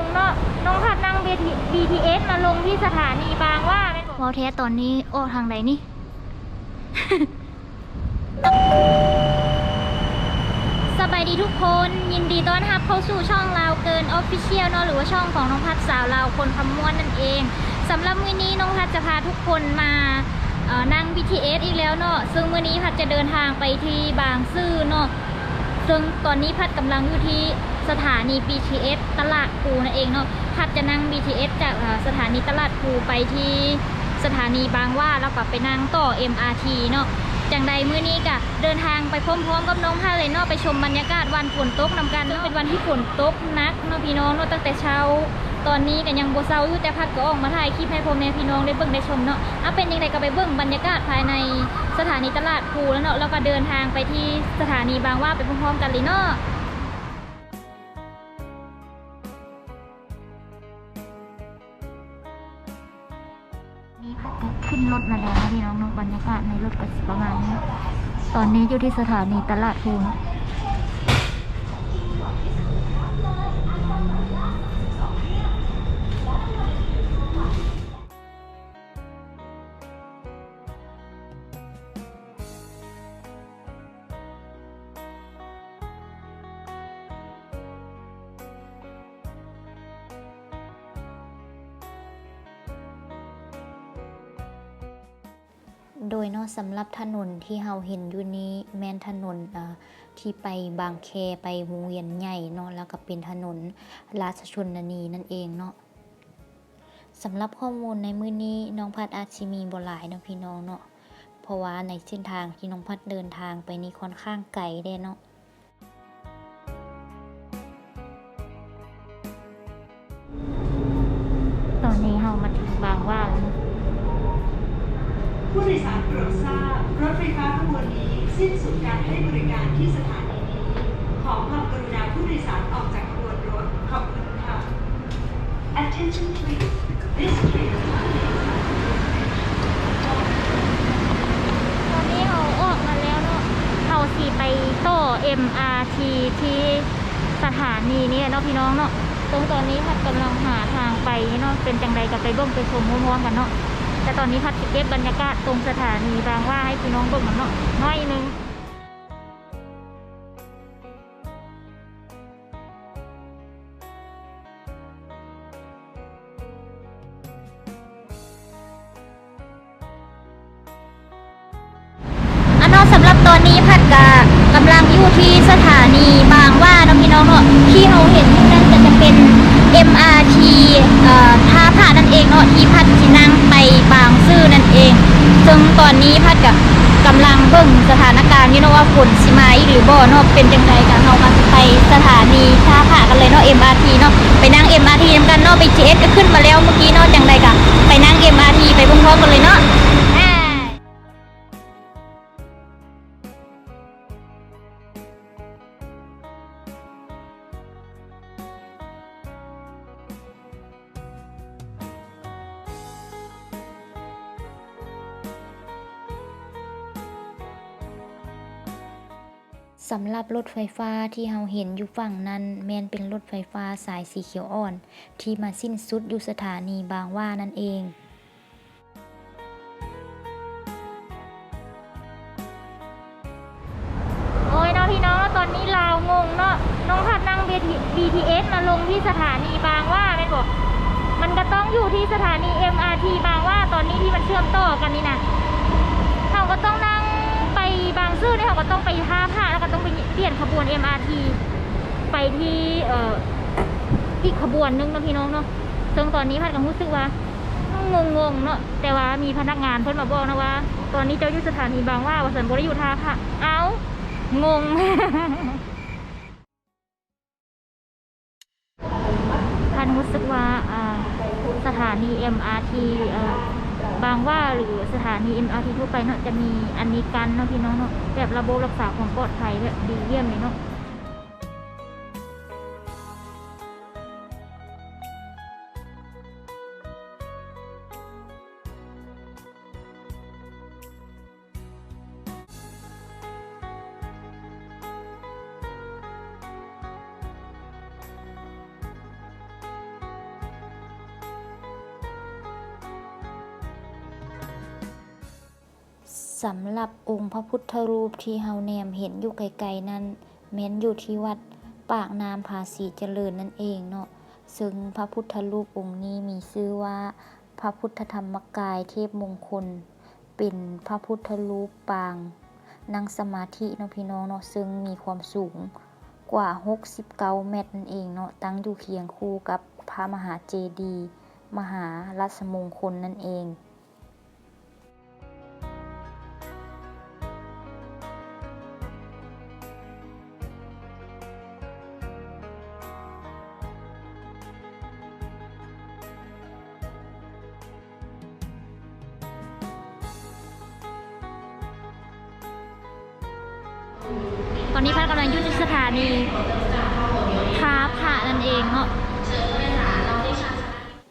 งเนาะน้องพัดนั่ง BTS มาลงที่สถานีบางว่าแม่นวอลเทสตอนนี้โอ้ทางไหนนี่ สบายดีทุกคน ยินดีต้อนรับเข้าสู่ช่องเราเกินออฟฟิเชียลเนาะหรือว่าช่องของน้องพัดสาวเราคนคำม้วนนั่นเองสำหรับมื้อนี้น้องพัดจะพาทุกคนมานั่ง BTS อีกแล้วเนาะซึ่งมื้อนี้พัดจะเดินทางไปที่บางซื่อเนาะ ซึ่งตอนนี้พัดกำลังอยู่ที่สถานี BTS ตลาดภูนั่นเองเนาะพัดจะนั่ง BTS จากสถานีตลาดภูไปที่สถานีบางว่าแล้วก็ไปนั่งต่อ MRT เนาะจังใดมื้อนี้กะเดินทางไปพร้อมๆกับน้องพาเลยเนาะไปชมบรรยากาศวันฝนตกนำกันเนาะเป็นวันที่ฝนตกนักเนาะพี่น้องเนาะตั้งแต่เช้า ตอนนี้ก็ยังบ่เซาอยู่แต่พัดก็ออกมาถ่ายคลิปให้พ่อแม่พี่น้องได้เบิ่งได้ชมเนาะเอาเป็นยังไงก็ไปเบิ่งบรรยากาศภายในสถานีตลาดภูแล้วเนาะแล้วก็เดินทางไปที่สถานีบางว่าไปพร้อมๆกันเลยเนาะนี่พัก็ขึ้นรถมาแล้วนะพี่น้องเนาะบรรยากาศในรถก็ประมาณนี้ ตอนนี้อยู่ที่สถานีตลาดภู เนาะโดยนอสำหรับถนนที่เราเห็นอยู่นี้แม่นถนนที่ไปบางแคไปวงเวียนใหญ่เนาะแล้วก็เป็นถนนราชชนนีนั่นเองเนาะสำหรับข้อมูลในมื้อนี้น้องพัดอาชีมีบ่หลายเนาะพี่น้องเนาะเพราะว่าในเส้นทางที่น้องพัดเดินทางไปนี่ค่อนข้างไกลเด้เนาะ ผู้โดยสารโปรดทราบ รถไฟฟ้าขบวนนี้สิ้นสุดการให้บริการที่สถานีนี้ ขอความกรุณาผู้โดยสารออกจากขบวนรถ ขอบคุณค่ะ Attention please This train is unable ตอนนี้เราออกมาแล้วเนาะเราสีไปต่อ MRT ที่สถานีนี่เนาะพี่น้องเนาะ ตรงตอนนี้พัดกำลังหาทางไปเนาะ เป็นจังใดกับไปบ่งไปชมพร้อมๆกันเนาะ แต่ตอนนี้พัดสิเก็บบรรยากาศตรงสถานีบางว่าให้พี่น้องเบิ่งกันเนาะน้อยนึงอันนอสำหรับตอนนี้พัดกะกำลังอยู่ที่สถานีบางว่าเนาะพี่น้องเนาะที่เราเห็นอยู่นั่นก็จะเป็น MRT ท่าผ่านั่นเองเนาะที่พัดสินั่งไปบางซื่อนั่นเอง ซึ่งตอนนี้พัดกับกำลังเบิ่งสถานการณ์อยู่เนาะว่าฝนสิมาอีกหรือบ่เนาะเป็นจังไดกันเฮามาไปสถานีท่าผ่ากันเลยเนาะ MRT เนาะไปนั่ง MRT นำกันเนาะ BTS ก็ขึ้นมาแล้วเมื่อกี้เนาะจังไดกะไปนั่ง MRT ไปพร้อมๆกันเลยเนาะ สำหรับรถไฟฟ้าที่เราเห็นอยู่ฝั่งนั้น แมนเป็นรถไฟฟ้าสายสีเขียวอ่อน ที่มาสิ้นสุดอยู่สถานีบางหว่านั่นเองโอ้ยเนาะพี่น้องตอนนี้เรางงเนาะน้องพัดนั่ง BTS มาลงที่สถานีบางหว่าแม่นบอกมันก็ต้องอยู่ที่สถานี MRT บางหว่าตอนนี้ที่มันเชื่อมต่อกันนี่นะเขาก็ต้องนั่ง บางซื่อเนี่ยเขาก็ต้องไปท่าผ้าแล้วก็ต้องไปเปลี่ยนขบวน MRT ไปที่เอ่ออีกขบวนนึงนะพี่น้องเนาะซึ่งตอนนี้พัดก็รู้สึกว่างงงเนาะแต่ว่ามีพนักงานเพิ่นมาบอกนะว่า ตอนนี้เจ้าอยู่สถานีบางว่าว่าสันบริอยู่ท่าผ้าเอ้างงท่านรู้สึกว่าอ่าสถานี MRT เอ่อ บางว่าหรือสถานี MRT ทั่วไปเนาะจะมีอันนี้กันเนาะพี่น้องเนาะแบบระบบรักษาความปลอดภัยแบบดีเยี่ยมเลยเนาะ สำหรับองค์พระพุทธรูปที่เฮาแนมเห็นอยู่ไกลๆนั้นแม้นอยู่ที่วัดปากน้ำภาษีเจริญนั่นเองเนาะซึ่งพระพุทธรูปองค์นี้มีชื่อว่า พระพุทธธรรมกายเทพมงคล เป็นพระพุทธรูปปาง นั่งสมาธิเนาะพี่น้องเนาะซึ่งมีความสูงกว่า 69 เมตรนั่นเองเนาะตั้งอยู่เคียงคู่กับพระมหาเจดีย์มหารัศมงคลนั่นเอง ตอนนี้พัดกำลังอยู่ที่สถานีท้าพระนั่นเองเนาะ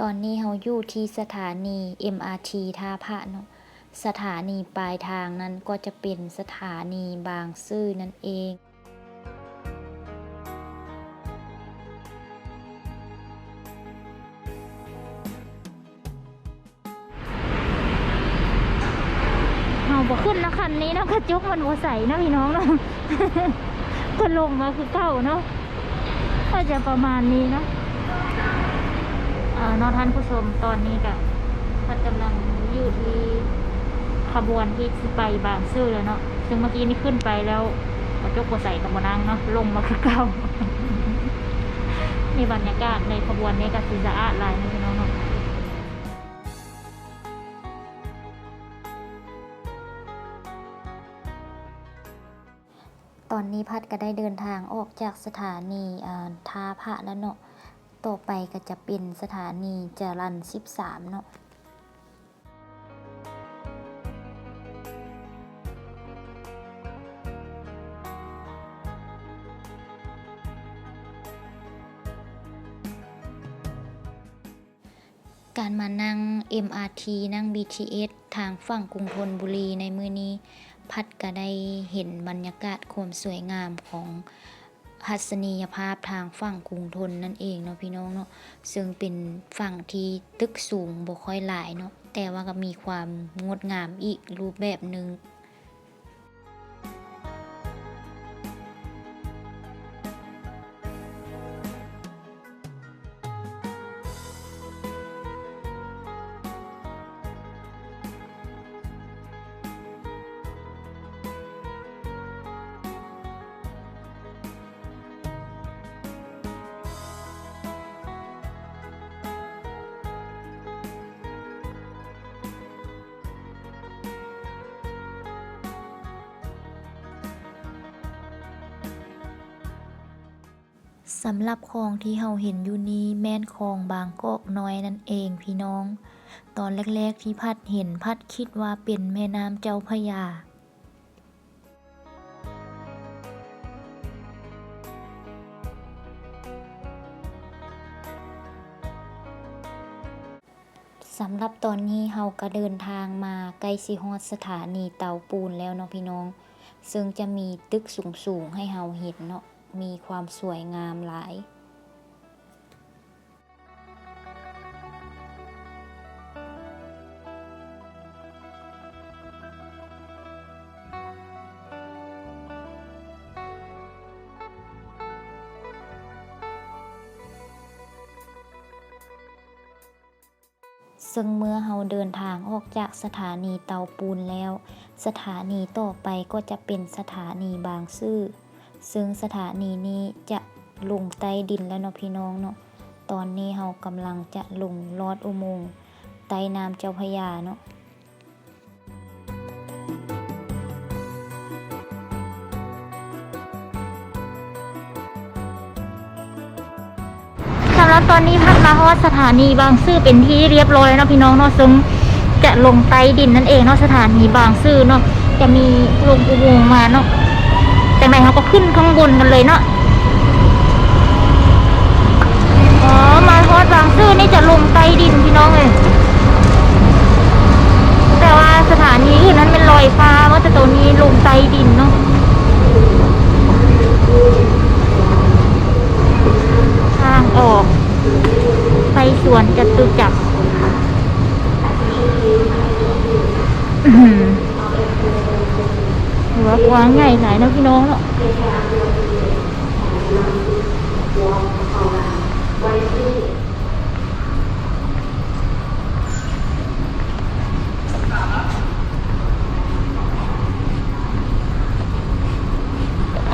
ตอนนี้เราอยู่ที่สถานี MRT ท่าพระเนาะสถานีปลายทางนั้นก็จะเป็นสถานีบางซื่อนั่นเอง บ่ขึ้นนะคันนี้นะกระจกมันบ่ใสนะพี่น้องเนาะก็ลงมาคือเก่าเนาะก็จะประมาณนี้เนาะเออนอท่านผู้ชมตอนนี้กับก็กำลังอยู่ที่ขบวนที่ไปบางซื่อแล้วเนาะซึ่งเมื่อกี้นี่ขึ้นไปแล้วกระจกบ่ใสกับบ่นั่งเนาะลงมาคือเก่าในบรรยากาศในขบวนนี้ก็สิสะอาดลายนะพี่น้องเนาะ ตอนนี้พัดก็ได้เดินทางออกจากสถานีท่าพระแล้วเนาะ ต่อไปก็จะเป็นสถานีจรัน13 เนาะการมานั่ง MRT นั่ง BTS ทางฝั่งกรุงธนบุรีในมือนี้ พัดก็ได้เห็นบรรยากาศความสวยงามของทัศนียภาพทางฝั่งกรุงธนนั่นเองเนาะพี่น้องเนาะซึ่งเป็นฝั่งที่ตึกสูงบ่ค่อยหลายเนาะแต่ว่าก็มีความงดงามอีกรูปแบบหนึ่ง สำหรับคลองที่เฮาเห็นอยู่นี้แม่นคลองบางกอกน้อยนั่นเองพี่น้อง ตอนแรกๆที่พัดเห็นพัดคิดว่าเป็นแม่น้ำเจ้าพยาสำหรับตอนนี้เฮาก็เดินทางมาใกล้สิฮอดสถานีเตาปูนแล้วเนาะพี่น้อง ซึ่งจะมีตึกสูงๆให้เฮาเห็นเนาะ มีความสวยงามหลาย ซึ่งเมื่อเราเดินทางออกจากสถานีเตาปูนแล้ว สถานีต่อไปก็จะเป็นสถานีบางซื่อ ซึ่งสถานีนี้จะลงใต้ดินแล้วเนาะพี่น้องเนาะ ตอนนี้เรากำลังจะลงลอดอุโมงค์ใต้น้ำเจ้าพยาเนาะสำหรับตอนนี้พัดมาฮอดสถานีบางซื่อเป็นที่เรียบร้อยแล้วเนาะพี่น้องเนาะซึ่งจะลงใต้ดินนั่นเองเนาะสถานีบางซื่อเนาะจะมีลงอุโมงค์มาเนาะ แต่ไหนเขาก็ขึ้นข้างบนกันเลยเนาะอ๋อมาฮอดบางซื่อนี่จะลงใต้ดินพี่น้องเลยแต่ว่าสถานีอื่นนั้นเป็นลอยฟ้าว่าแต่ตัวนี้ลงใต้ดินเนาะทางออก ไปสวนจตุจักรอื้อหือ วางใหญ่หลายนะพี่น้องเนาะ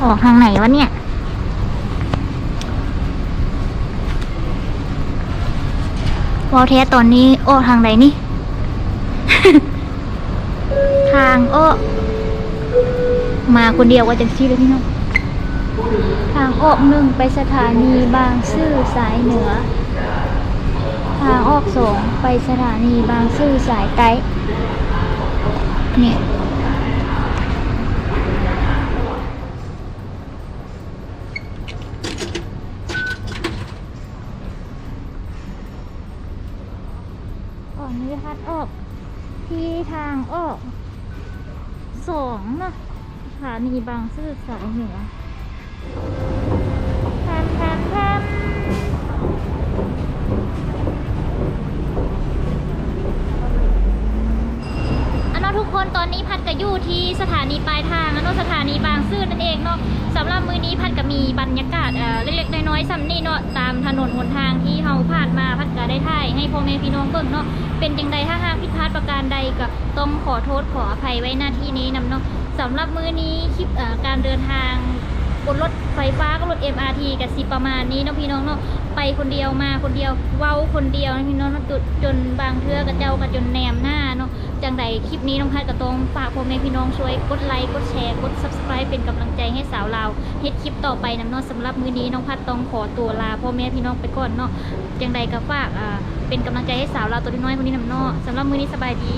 ออกทางไหนวะเนี่ย วอลเทสตอนนี้โอ้ทางไหนนี่ คนเดียวว่าจะชี้เลยพี่น้องทางออกหนึ่งไปสถานีบางซื่อสายเหนือ ทางออกสองไปสถานีบางซื่อสายไกด์เนี่ยก่อนนี้พัดออก ที่ทางออกสองนะ ถานีบางซื่อสายเหนือแทมแทมแทมอันนทุกคนตอนนี้พัดก็อยู่ที่สถานีปลายทางอันนสถานีบางซื่อนั่นเองเนาะสำหรับมือนี้พัดก็มีบรรยากาศเอ่อเล็กๆน้อยๆซ้ำนี่เนาะตามถนนหนทางที่เฮาผ่านมาพัดก็ได้ถ่ายให้พ่อแม่พี่น้องเบิ่งเนาะเป็นจังใดถ้าหากผิดพลาดประการใดก็ต้องขอโทษขออภัยไว้หน้าที่นี้นำเนาะ สำหรับมือนี้คลิปการเดินทางบนรถไฟฟ้ากับรถ MRT กับสิประมาณนี้เนาะพี่น้องเนาะไปคนเดียวมาคนเดียวเว้าคนเดียวนะพี่น้องเนาะจนบางเทื่อกับเจ้ากับจนแนมหน้าเนาะจังใดคลิปนี้น้องพัดก็ต้องฝากพ่อแม่พี่น้องช่วยกดไลค์กดแชร์กด Subscribe เป็นกำลังใจให้สาวลาเฮ็ดคลิปต่อไปน้ำเนาะสำหรับมือนี้น้องพัดต้องขอตัวลาพ่อแม่พี่น้องไปก่อนเนาะจังใดก็ฝากเป็นกำลังใจให้สาวเราตัวน้อยคนนี้น้ำเนาะสำหรับมือนี้สบายดี